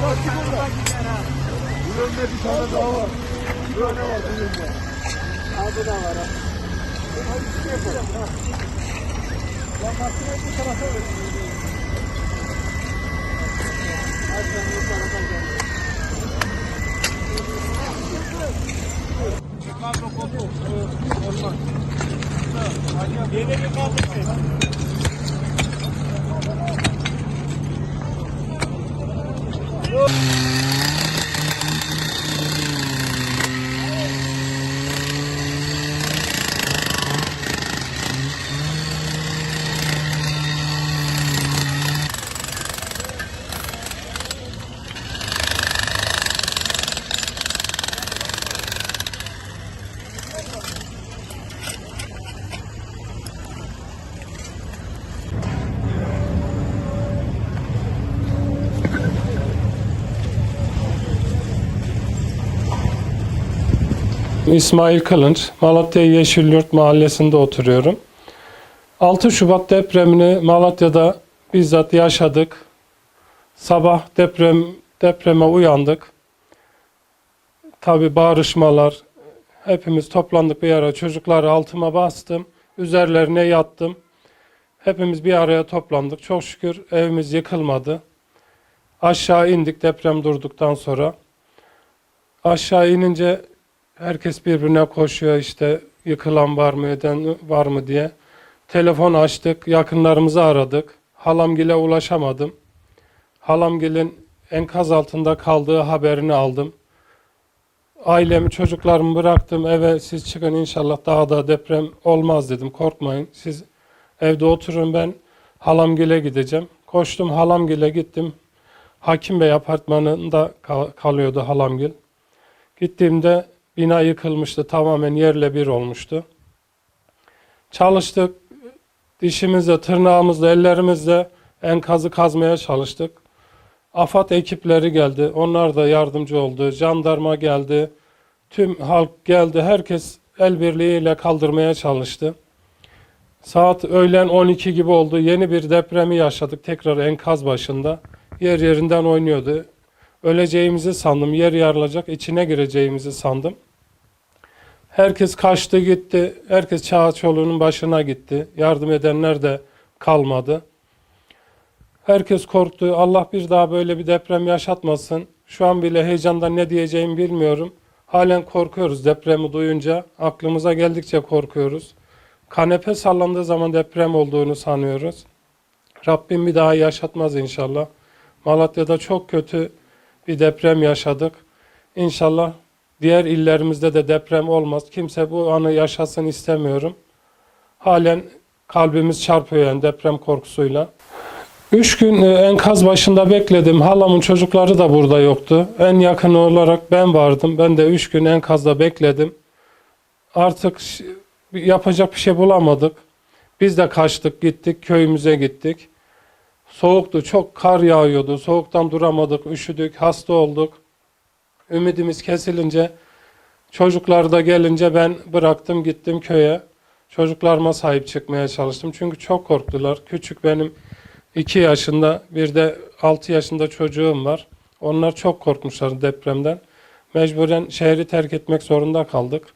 Bir takip burada. Bunun önünde bir tane daha var. Böyle var bunun önünde. Abi da var ha. Hadi bir şey yapalım. Lan makineyi bu tarafa ver. Hadi sen bu tarafa gel. Çıkarma kopu. Olmaz. Yeni bir Whoa. İsmail Kılınç, Malatya Yeşilyurt mahallesinde oturuyorum. 6 Şubat depremini Malatya'da bizzat yaşadık. Sabah deprem depreme uyandık. Tabi bağırışmalar, hepimiz toplandık bir ara. Çocukları altıma bastım, üzerlerine yattım. Hepimiz bir araya toplandık. Çok şükür evimiz yıkılmadı. Aşağı indik deprem durduktan sonra. Aşağı inince Herkes birbirine koşuyor işte yıkılan var mı eden var mı diye. Telefon açtık, yakınlarımızı aradık. Halamgile ulaşamadım. Halamgilin enkaz altında kaldığı haberini aldım. Ailemi, çocuklarımı bıraktım eve siz çıkın inşallah daha da deprem olmaz dedim. Korkmayın siz evde oturun ben halamgile gideceğim. Koştum halamgile gittim. Hakim Bey apartmanında kal- kalıyordu halamgil. Gittiğimde Bina yıkılmıştı, tamamen yerle bir olmuştu. Çalıştık, dişimizle, tırnağımızla, ellerimizle enkazı kazmaya çalıştık. AFAD ekipleri geldi, onlar da yardımcı oldu. Jandarma geldi, tüm halk geldi, herkes el birliğiyle kaldırmaya çalıştı. Saat öğlen 12 gibi oldu, yeni bir depremi yaşadık tekrar enkaz başında. Yer yerinden oynuyordu. Öleceğimizi sandım, yer yarılacak, içine gireceğimizi sandım. Herkes kaçtı gitti. Herkes çağ çoluğunun başına gitti. Yardım edenler de kalmadı. Herkes korktu. Allah bir daha böyle bir deprem yaşatmasın. Şu an bile heyecandan ne diyeceğimi bilmiyorum. Halen korkuyoruz depremi duyunca. Aklımıza geldikçe korkuyoruz. Kanepe sallandığı zaman deprem olduğunu sanıyoruz. Rabbim bir daha yaşatmaz inşallah. Malatya'da çok kötü bir deprem yaşadık. İnşallah Diğer illerimizde de deprem olmaz. Kimse bu anı yaşasın istemiyorum. Halen kalbimiz çarpıyor yani deprem korkusuyla. Üç gün e, enkaz başında bekledim. Halamın çocukları da burada yoktu. En yakın olarak ben vardım. Ben de üç gün enkazda bekledim. Artık yapacak bir şey bulamadık. Biz de kaçtık gittik köyümüze gittik. Soğuktu çok kar yağıyordu. Soğuktan duramadık üşüdük hasta olduk. Ümidimiz kesilince çocuklar da gelince ben bıraktım gittim köye. Çocuklarıma sahip çıkmaya çalıştım. Çünkü çok korktular. Küçük benim 2 yaşında bir de 6 yaşında çocuğum var. Onlar çok korkmuşlar depremden. Mecburen şehri terk etmek zorunda kaldık.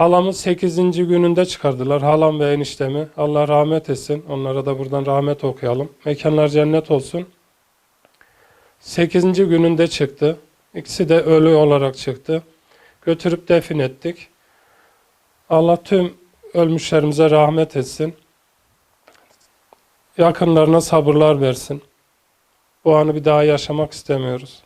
Halamı 8. gününde çıkardılar. Halam ve eniştemi. Allah rahmet etsin. Onlara da buradan rahmet okuyalım. Mekanlar cennet olsun. 8. gününde çıktı. İkisi de ölü olarak çıktı. Götürüp defin ettik. Allah tüm ölmüşlerimize rahmet etsin. Yakınlarına sabırlar versin. Bu anı bir daha yaşamak istemiyoruz.